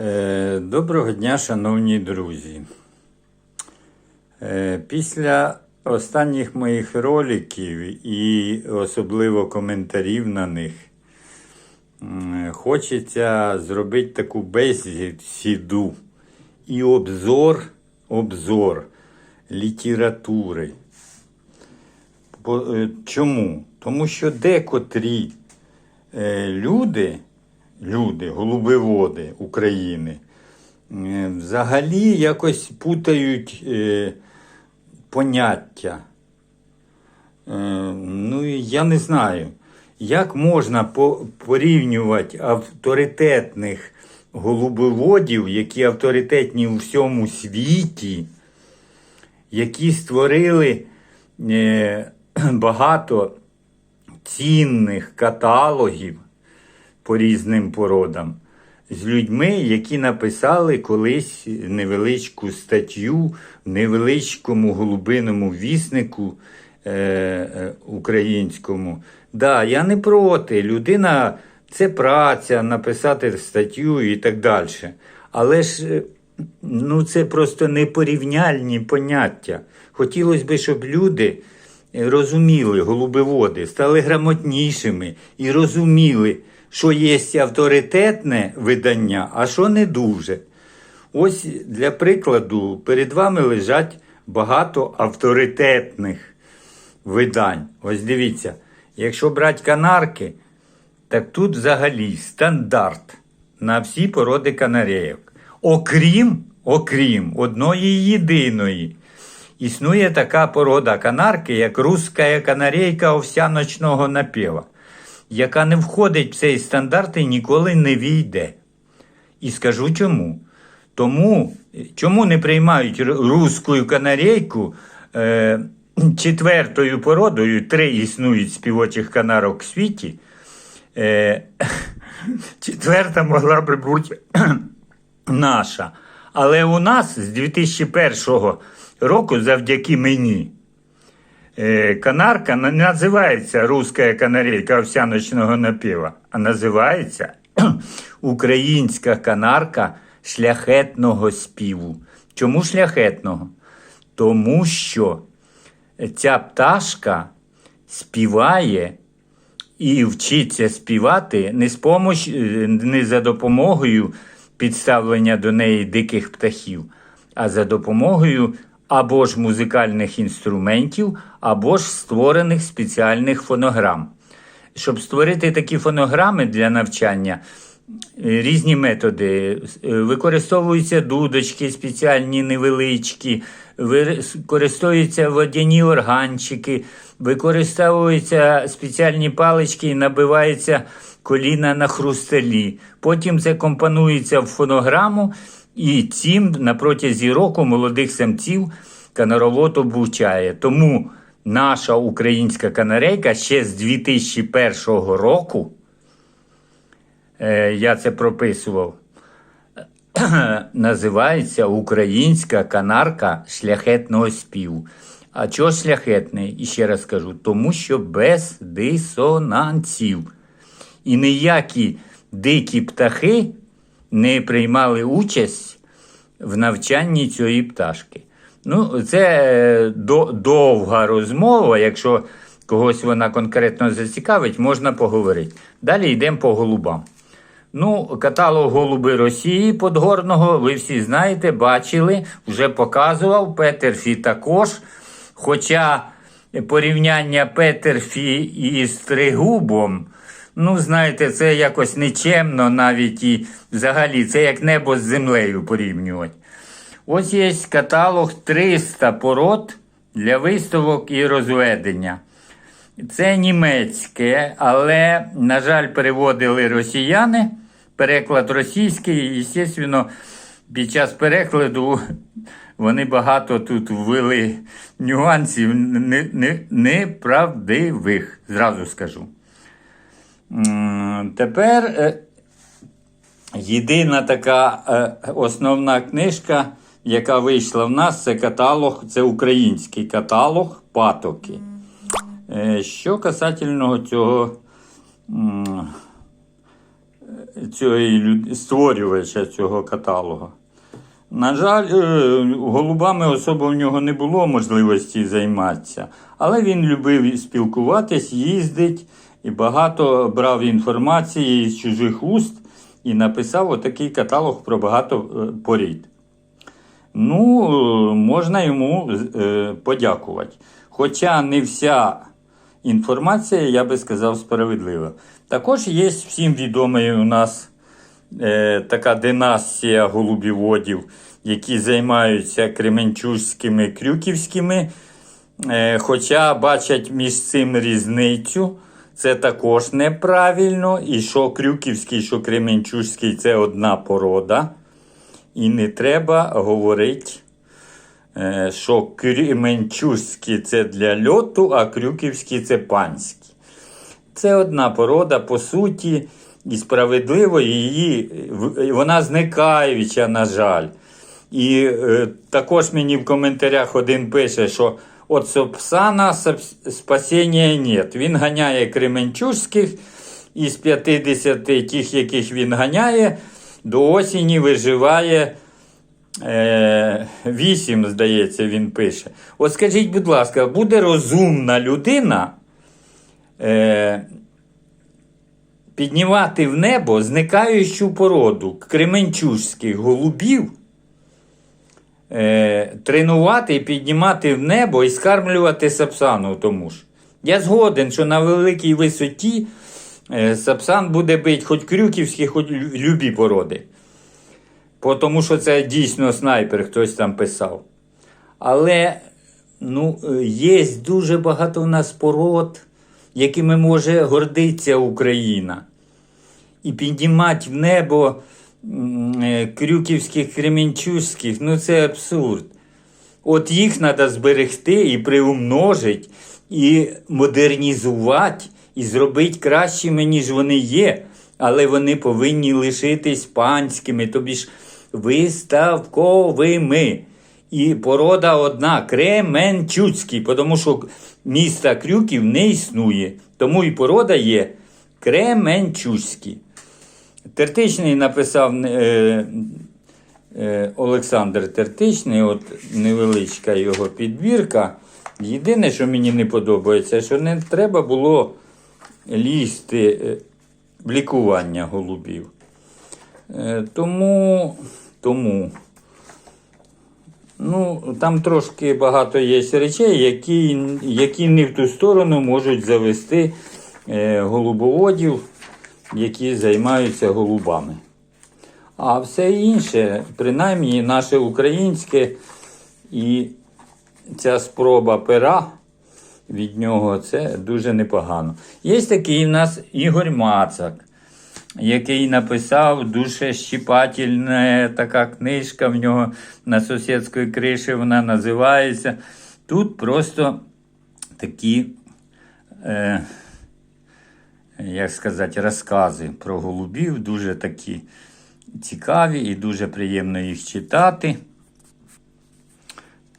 Е, Доброго дня, шановні друзі. Е, Після останніх моїх роликів і особливо коментарів на них хочеться зробити таку бесіду і обзор, обзор літератури. Е, Чому? Тому що декотрі люди, люди, голубиводи України, е, взагалі якось путають е, поняття. Е, ну, я не знаю, як можна по- порівнювати авторитетних голубоводів, які авторитетні у всьому світі, які створили багато цінних каталогів по різним породам з людьми, які написали колись невеличку статтю в невеличкому голубиному віснику е, е, українському. Да, я не проти. Людина це праця, написати статтю і так далі. Але ж е, ну, це просто непорівняльні поняття. Хотілося б, щоб люди розуміли, голубиводи, стали грамотнішими і розуміли, що є авторитетне видання, а що не дуже. Ось для прикладу, перед вами лежать багато авторитетних видань. Ось дивіться, якщо брати канарки, так тут взагалі стандарт на всі породи канарейок. Окрім, окрім одної єдиної. Існує така порода канарки, як руська канарейка овсяночного напєва, яка не входить в цей стандарт і ніколи не війде. І скажу чому. Тому, чому не приймають ру- руську канарейку е, четвертою породою, три існують співочих канарок в світі. Е, четверта могла би бути наша. Але у нас з 2001 року, завдяки мені, канарка не називається руська канарейка овсяночного напіва, а називається українська канарка шляхетного співу. Чому шляхетного? Тому що ця пташка співає і вчиться співати не, з помощ, е, не за допомогою підставлення до неї диких птахів, а за допомогою або ж музикальних інструментів, або ж створених спеціальних фонограм. Щоб створити такі фонограми для навчання, різні методи. Використовуються дудочки спеціальні невеличкі, використовуються водяні органчики, використовуються спеціальні палички і набивається коліна на хрусталі. Потім це компонується в фонограму, і цим на протязі року молодих самців канаровод обучає. Тому наша українська канарейка ще з 2001 року, е, я це прописував, називається Українська канарка шляхетного співу. А чого шляхетний? І ще раз кажу, тому що без дисонансів. І ніякі дикі птахи не приймали участь в навчанні цієї пташки. Ну, це е, довга розмова. Якщо когось вона конкретно зацікавить, можна поговорити. Далі йдемо по голубам. Ну, каталог голуби Росії Подгорного, ви всі знаєте, бачили, вже показував. Петерфі також. Хоча порівняння Петерфі із Тригубом, ну, знаєте, це якось нечемно навіть і взагалі це як небо з землею порівнювати. Ось є каталог 300 пород для виставок і розведення. Це німецьке, але, на жаль, переводили росіяни. Переклад російський, і, звісно, під час перекладу вони багато тут ввели нюансів не- не- неправдивих, зразу скажу. Тепер е, єдина така е, основна книжка, яка вийшла в нас, це каталог, це український каталог патоки. Е, Що касательного цього люд- створювача цього каталогу. На жаль, голубами особо в нього не було можливості займатися, але він любив спілкуватись, їздить і багато брав інформації з чужих уст і написав отакий каталог про багато е, порід. Ну, можна йому е, подякувати. Хоча не вся інформація, я би сказав, справедлива. Також є всім відомий у нас е, така династія голубіводів, які займаються кременчужськими крюківськими. Е, хоча бачать між цим різницю, це також неправильно. І що крюківський, що кременчужський це одна порода. І не треба говорити, е, що кременчужський це для льоту, а крюківський це панський. Це одна порода, по суті, і справедливо її, вона зникаюча, на жаль. І е, також мені в коментарях один пише, що от Сопсана спасіння нет. Він ганяє кременчужських, із 50 тих, яких він ганяє, до осені виживає е, 8, здається, він пише. От скажіть, будь ласка, буде розумна людина е, піднімати в небо зникаючу породу кременчужських голубів, е, тренувати і піднімати в небо і скармлювати сапсану тому ж. Я згоден, що на великій висоті е, сапсан буде бити хоч крюківські, хоч любі породи. Тому що це дійсно снайпер, хтось там писав. Але ну, е, є дуже багато в нас пород, якими може гордитися Україна. І піднімати в небо крюківських, кремінчузьких, ну це абсурд. От їх треба зберегти і приумножити, і модернізувати, і зробити кращими, ніж вони є. Але вони повинні лишитись панськими, тобі ж виставковими. І порода одна Кременчуцький, тому що міста Крюків не існує. Тому і порода є Кременчуцький. Тертичний написав е, е, Олександр Тертичний, от невеличка його підбірка. Єдине, що мені не подобається, що не треба було лізти е, в лікування голубів. Е, тому, тому ну, там трошки багато є речей, які, які не в ту сторону можуть завести е, голубоводів, які займаються голубами. А все інше, принаймні наше українське і ця спроба пера від нього це дуже непогано. Є такий в нас Ігор Мацак, який написав дуже щіпательна така книжка в нього на сусідській криші вона називається. Тут просто такі. Е, як сказати, розкази про голубів, дуже такі цікаві і дуже приємно їх читати.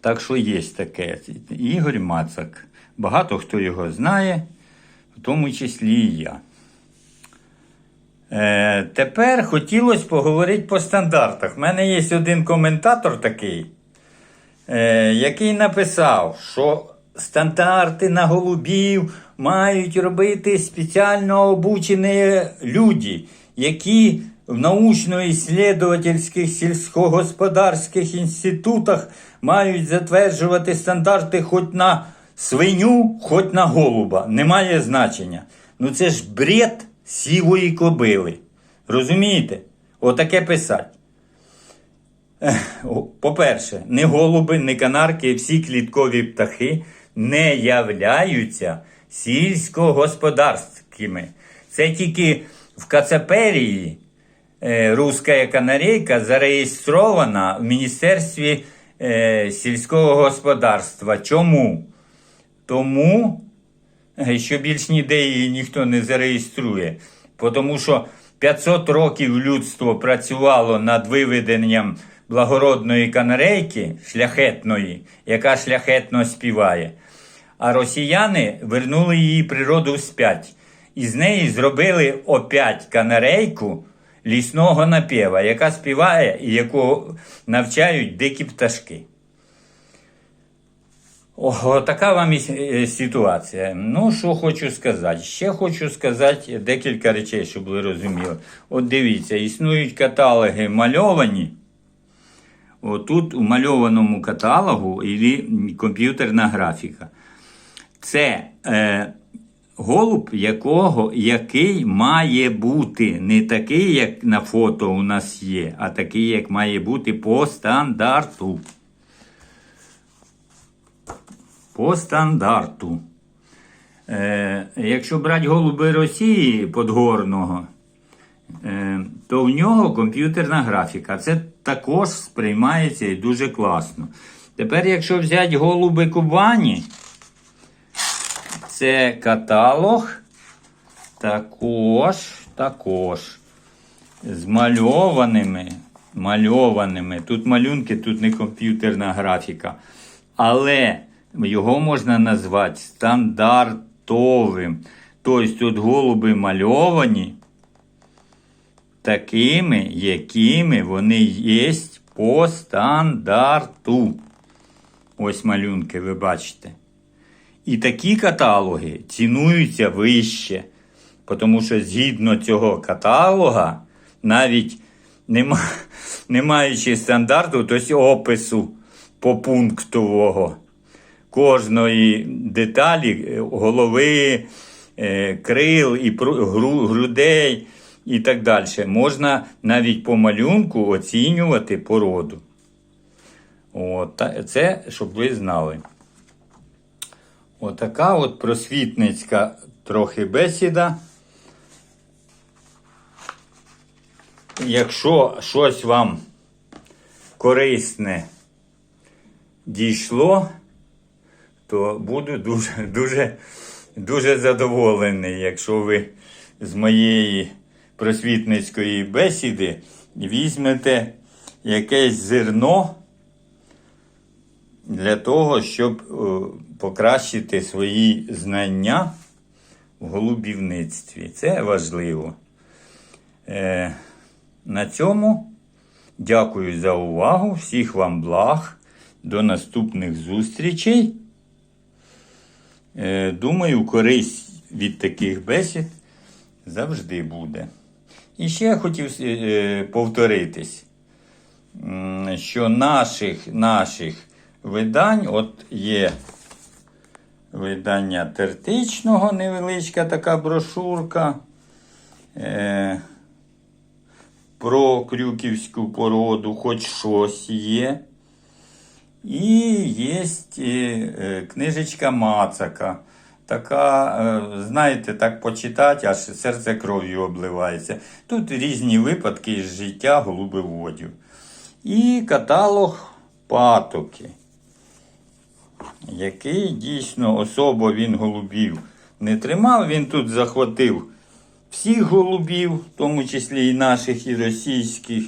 Так що є таке. Ігор Мацак. Багато хто його знає, в тому числі і я. Е, тепер хотілося поговорити по стандартах. У мене є один коментатор такий, е, який написав, що стандарти на голубів мають робити спеціально обучені люди, які в научно-исследовательських сільськогосподарських інститутах мають затверджувати стандарти хоч на свиню, хоч на голуба. Немає значення. Ну це ж бред сівої кобили. Розумієте? Отаке писать. По-перше, не голуби, не канарки, всі кліткові птахи не являються сільськогосподарськими. Це тільки в Кацаперії е, руська канарейка зареєстрована в Міністерстві е, сільського господарства. Чому? Тому, е, що більш ніде її ніхто не зареєструє. Тому що 500 років людство працювало над виведенням благородної канарейки, шляхетної, яка шляхетно співає. А росіяни вернули її природу вспять. І з неї зробили опять канарейку лісного напєва, яка співає і яку навчають дикі пташки. Ого, така вам і е, ситуація. Ну, що хочу сказати? Ще хочу сказати декілька речей, щоб ви розуміли. От дивіться, існують каталоги мальовані. Отут у мальованому каталогу і комп'ютерна графіка. Це е, голуб, якого, який має бути не такий, як на фото у нас є, а такий, як має бути по стандарту. По стандарту. Е, якщо брати голуби Росії подгорного, е, то в нього комп'ютерна графіка. Це також сприймається і дуже класно. Тепер, якщо взяти голуби Кубані, це каталог також, також з мальованими, мальованими. Тут малюнки, тут не комп'ютерна графіка. Але його можна назвати стандартовим. Тобто тут голуби мальовані такими, якими вони є по стандарту. Ось малюнки, ви бачите. І такі каталоги цінуються вище, тому що згідно цього каталога, навіть нема, не маючи стандарту, тобто опису попунктового кожної деталі е, голови, е, крил і грудей і так далі, можна навіть по малюнку оцінювати породу. От, це щоб ви знали. Отака от просвітницька трохи бесіда. Якщо щось вам корисне дійшло, то буду дуже, дуже, дуже задоволений, якщо ви з моєї просвітницької бесіди візьмете якесь зерно для того, щоб е, покращити свої знання в голубівництві. Це важливо. Е, на цьому дякую за увагу. Всіх вам благ. До наступних зустрічей. Е, думаю, користь від таких бесід завжди буде. І ще я хотів повторитись, що наших, наших видань, от є видання тертичного, невеличка така брошурка. Е, про крюківську породу, хоч щось є. І є е, книжечка Мацака. Така, е, знаєте, так почитати, аж серце кров'ю обливається. Тут різні випадки з життя голубеводів. І каталог патоки, який дійсно особо він голубів не тримав. Він тут захватив всіх голубів, в тому числі і наших, і російських.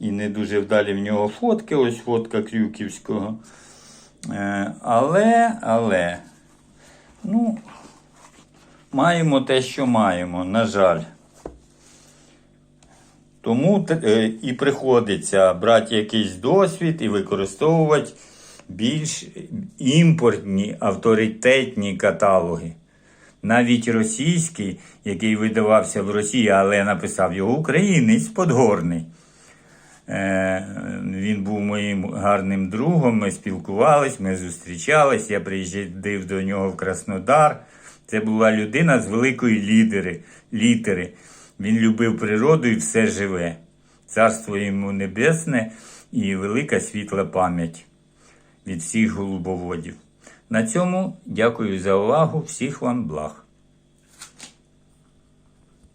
І не дуже вдалі в нього фотки, ось фотка Крюківського. Е, але, але, ну, маємо те, що маємо, на жаль. Тому е, і приходиться брати якийсь досвід і використовувати більш імпортні авторитетні каталоги. Навіть російський, який видавався в Росії, але написав його українець Подгорний. Е, Він був моїм гарним другом. Ми спілкувались, ми зустрічались. Я приїжджав до нього в Краснодар. Це була людина з великої лідери, літери. Він любив природу і все живе. Царство йому небесне і велика світла пам'ять від всіх голубоводів. На цьому дякую за увагу. Всіх вам благ.